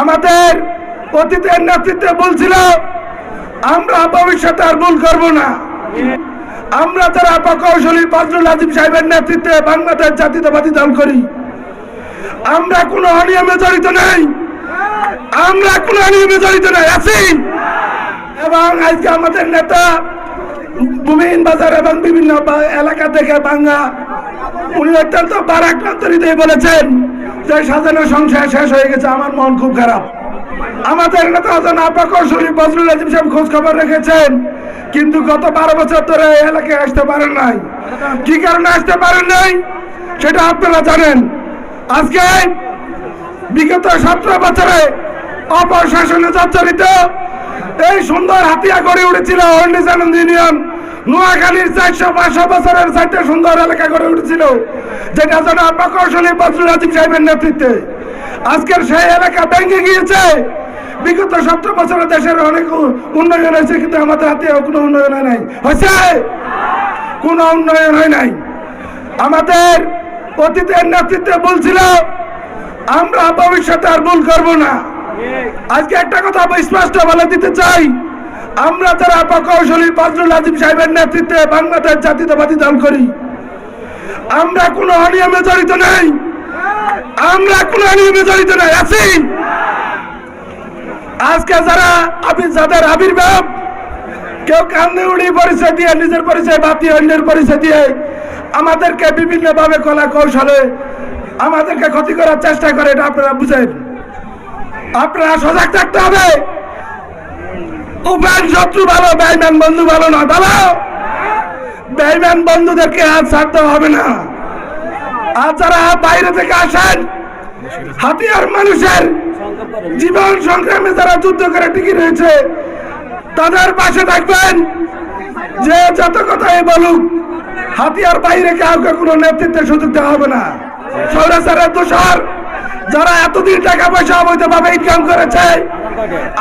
আমাদের অতীতের নেতৃত্বে বলছিল আমরা ভবিষ্যতে আর ভুল করব না। আমরা যারা প্রকৌশলী ফজলুল আজিম সাহেবের নেতৃত্বে বাংলাদেশ জাতীয়তাবাদী দল করি, আমরা কোনো অনিয়মে জড়িত নেই। আমরা কোনো অনিয়মে জড়িত নেই, আছি। এবং আজকে আমাদের নেতা ভূমিহীন বাজার এবং বিভিন্ন এলাকা থেকে বাঙ্গা উনি অত্যন্ত বারাক্রান্ত হৃদয়ে বলেছেন যে সাজানো সংসার শেষ হয়ে গেছে, আমার মন খুব খারাপ। আমাদের খোঁজ খবর রেখেছেন, কিন্তু গত বারো বছর ধরে এলাকায় আসতে পারেন নাই। কি কারণে আসতে পারেন নাই? সেটা আপনারা জানেন। আজকে বিগত সতেরো বছরে অপশাসনে জর্জরিত এই সুন্দর হাতিয়া গড়ে উঠেছিল আনন্দ ইউনিয়ন। নোয়াখালীর চারশো পাঁচশো বছরের চারটে সুন্দর এলাকা গড়ে উঠেছিল, যেটা যেন প্রকৌশলী বজরুল আজিম সাহেবের নেতৃত্বে। আজকের সেই এলাকা ভেঙে গিয়েছে। বিগত সতেরো বছরে দেশের অনেক উন্নয়ন হয়েছে, কিন্তু আমাদের হাতে কোনো উন্নয়ন হয় নাই। হয়েছে? কোনো উন্নয়ন হয় নাই। আমাদের অতীতের নেতৃত্বে বলছিল, আমরা ভবিষ্যতে আর ভুল করব না। আজকে একটা কথা স্পষ্ট বলে দিতে চাই। আমরা যারা প্রকৌশলী ফজলুল আজিম সাহেবের নেতৃত্বে বাংলাদেশ জাতীয়তাবাদী দল করি, আমরা কোনো অনিয়মে জড়িত নেই। আমরা কোনো অনিয়মে জড়িত নেই। আছি। আজকে যারা আবি যাদের আবির্ভাব, কেউ কান্দে উড়ি পরিচয় দিয়ে, নিজের পরিচয় বাতি অন্যের পরিচয় দিয়ে আমাদেরকে বিভিন্ন ভাবে কলা কৌশলে আমাদেরকে ক্ষতি করার চেষ্টা করে, এটা আপনারা বুঝেন। আপনারা সজাগ থাকতে হবে। উপায় শত্রু ভালো ব্যয়ম্যান বন্ধু ভালো না ভালো। ব্যয়ম্যান বন্ধুদেরকে হাত ছাড়তে হবে না। আর যারা বাইরে থেকে আসেন, হাতিয়ার মানুষের জীবন সংগ্রামে যারা যুদ্ধ করে টিকে রয়েছে, তাদের পাশে থাকবেন। যে যত কথাই বলুক, হাতিয়ার বাইরে কাউকে কোনো নেতৃত্বের সুযোগ দেওয়া হবে না। সৌরাচারের দোষর। যারা এতদিন টাকা পয়সা অবৈধ ভাবে ইনকাম করেছে,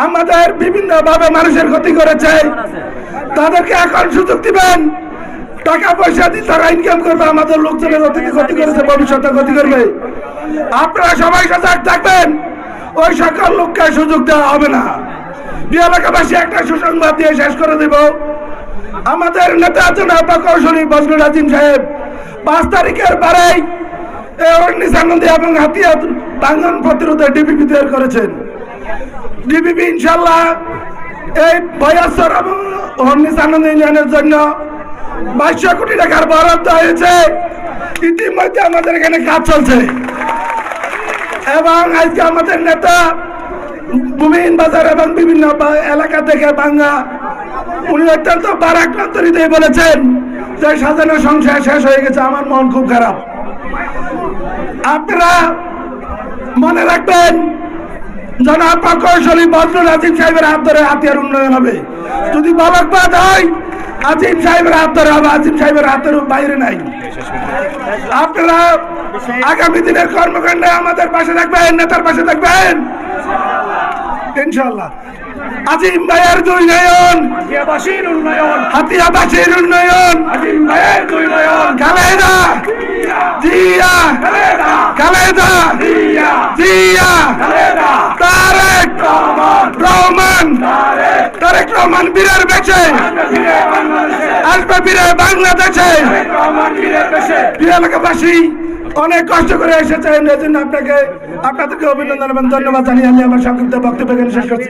আমাদের বিভিন্ন ভাবে মানুষের ক্ষতি করেছে, তাদেরকে এখন সুযোগ দিবেন। টাকা পয়সা দিয়ে তারা ইনকাম করবে, আমাদের লোকজনের অতীতে ক্ষতি করেছে, ভবিষ্যতে ক্ষতি করবে। আপনারা সবাই সজাগ থাকবেন, ওই সকল লোককে সুযোগ দেওয়া হবে না। এলাকাবাসী, একটা সুসংবাদ দিয়ে শেষ করে দেব। আমাদের নেতা জনাব প্রকৌশলী বজরুল আজিম সাহেব, পাঁচ তারিখের পরেই এবং হাতিয়া বাঙ্গন প্রতিরোধে ডিবিপি তৈরি করেছেন। ডিবিপি ইনশাল্লাহ এই বয়াসর এবং আনন্দ ইউনিয়নের জন্য বাইশশো কোটি টাকার বরাদ্দ হয়েছে। ইতিমধ্যে আমাদের এখানে কাজ চলছে। এবং আজকে আমাদের নেতা ভূমিহীন বাজার এবং বিভিন্ন এলাকা থেকে বাঙ্গা উনি অত্যন্ত বারাক্রান্ত হৃদয়ে বলেছেন যে সাজানো সংসার শেষ হয়ে গেছে। আমার মন খুব খারাপ। আপনারা মনে রাখবেন জনাব প্রকৌশলী বজরুল আজিম সাহেবের হাত ধরে হাতিয়ার উন্নয়ন হবে। যদি বালকবাদ হয় আজিম সাহেবের হাত ধরে হবে আজিম সাহেবের হাতের বাইরে নাই। আপনারা আগামী দিনের কর্মকাণ্ডে আমাদের পাশে থাকবেন নেতার পাশে থাকবেন। ইনশাল্লাহ আজিম ভাইয়ের হাতিয়াবাসীর উন্নয়ন। হাতিয়াবাসীর উন্নয়ন। আজিম ভাইয়ের জিয়া। খালেদা খালেদা জিয়া জিয়া খালেদা তারেক রহমান রহমান তারেক। তারেক রহমান বীরের বেছে বাংলাদেশে। আসবে বাংলাদেশে ফিরে দেশে প্রিয় এলাকাবাসী অনেক কষ্ট করে এসেছেন এজন্য আপনাকে আপনাদেরকে অভিনন্দন এবং ধন্যবাদ জানিয়ে আমি আমার সংক্ষিপ্ত বক্তব্য শেষ করছি।